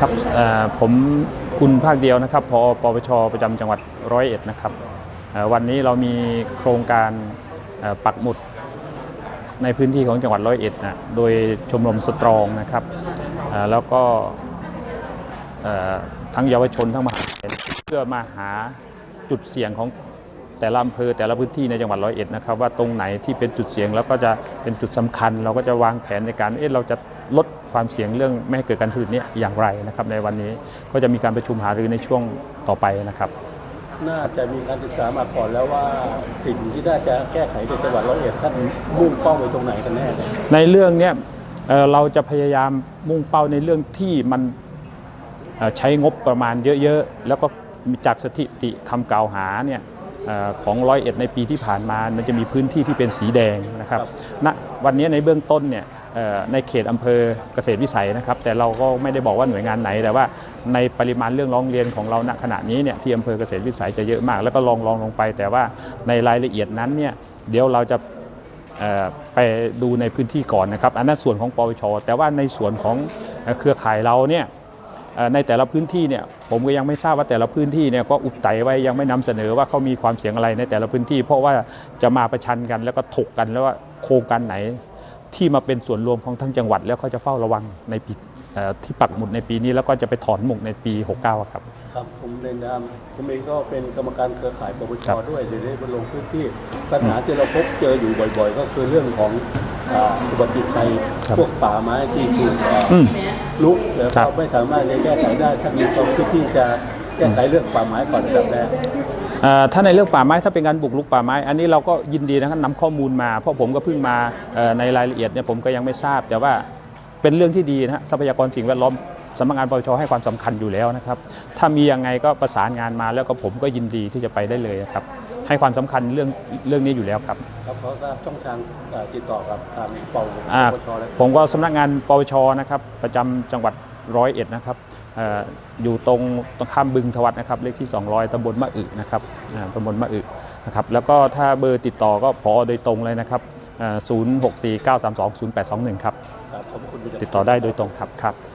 ครับผมคุณภาคเดียวนะครับพอปปชประจำจังหวัดร้อยเอ็ดนะครับวันนี้เรามีโครงการปักหมุดในพื้นที่ของจังหวัดร้อยเอ็ดนะโดยชมรมสตรองนะครับแล้วก็ทั้งเยาวชนทั้งมหาลัยเพื่อมาหาจุดเสี่ยงของแต่ละอำเภอแต่ละพื้นที่ในจังหวัดร้อยเอ็ดนะครับว่าตรงไหนที่เป็นจุดเสี่ยงแล้วก็จะเป็นจุดสำคัญ เราก็จะวางแผนในการเอ๊ะเราจะ ลดความเสี่ยงเรื่องไม่ให้เกิดการทุจริตเนี้อย่างไรนะครับ ในวันนี้ก็จะมีการประชุมหารือในช่วงต่อไปนะครับ น่าจะมีการศึกษามาก่อนแล้วว่าสิ่งที่น่าจะแก้ไขในจังหวัดร้อยเอ็ดท่านมุ่งเป้าไปตรงไหนกันแน่เนี่ยในเรื่องเนี้ยเอ่อเราจะพยายามมุ่งเป้าในเรื่องที่มันเอ่อใช้งบประมาณเยอะๆ แล้วก็มีจากสถิติคำกล่าวหาเนี่ยเอ่อของร้อยเอ็ดในปีที่ผ่านมา มันจะมีพื้นที่ที่เป็นสีแดงนะครับณวันนี้ในเบื้องต้นเนี่ยเอ่อ ในเขตอำเภอเกษตรวิสัยนะครับ แต่เราก็ไม่ได้บอกว่าหน่วยงานไหน แต่ว่าในปริมาณเรื่องร้องเรียนของเราณขณะนี้เนี่ยที่อำเภอเกษตรวิสัยจะเยอะมาก แล้วก็ลองลองลงไป แต่ว่าในรายละเอียดนั้นเนี่ยเดี๋ยวเราจะไปดูในพื้นที่ก่อนนะครับ อันนั้นส่วนของปปชแต่ว่าในส่วนของเครือข่ายเราเนี่ยในแต่ละพื้นที่เนี่ยผมก็ยังไม่ทราบว่าแต่ละพื้นที่เนี่ยก็อุบไตไว้ยังไม่นำเสนอว่าเขามีความเสี่ยงอะไรในแต่ละพื้นที่ เพราะว่าจะมาประชันกันแล้วก็ถกกันแล้วว่าโครงการไหน ที่มาเป็นส่วนรวมของทั้งจังหวัด แล้วเขาจะเฝ้าระวังในปีเอ่อที่ปักหมุดในปีนี้แล้วก็จะไปถอนหมุกในปี 69อะครับ ครับ ผมเรียนนามผมเองก็เป็นกรรมการเครือข่ายปปชครับด้วยเดี๋ยวได้มาลงพื้นที่ปัญหาที่เราพบเจออยู่บ่อย ๆ ก็คือเรื่องของอ่าอุบัติภัยพวกป่าไม้ที่ถูกอ่าอืมลุกแล้วครับก็ไม่สามารถจะแก้ไขได้ถ้ามีความคิดที่จะแก้ไขเรื่องป่าไม้ก่อนอันดับแรกเอ่อ ถ้าในเรื่องป่าไม้ถ้าเป็นการบุกรุกป่าไม้ อันนี้เราก็ยินดีนะครับนำข้อมูลมา เพราะผมก็เพิ่งมาเอ่อในรายละเอียดเนี่ยผมก็ยังไม่ทราบ แต่ว่าเป็นเรื่องที่ดีนะฮะทรัพยากรสิ่งแวดล้อมสำนักงานปปชให้ความสำคัญอยู่แล้วนะครับ ถ้ามียังไงก็ประสานงานมาแล้วก็ผมก็ยินดีที่จะไปได้เลยนะครับ ให้ความสำคัญเรื่องเรื่องนี้อยู่แล้วครับครับเขาทราบช่องทางเอ่อติดต่อกับทางปอ่าปปชแล้วผมก็สำนักงานปปชนะครับ ประจำจังหวัดร้อยเอ็ดนะครับเอ่ออยู่ตรงตรงข้ามบึงทวัดนะครับเลขที่ 200ตำบลมะอึนะครับอ่าตำบลมะอึนะครับแล้วก็ถ้าเบอร์ติดต่อก็พอโดยตรงเลยนะครับศูนย์หกสี่เก้าสามสองศูนย์แปดสองหนึ่งครับครับขอบคุณเป็นอย่างติดต่อได้โดยตรงครับครับ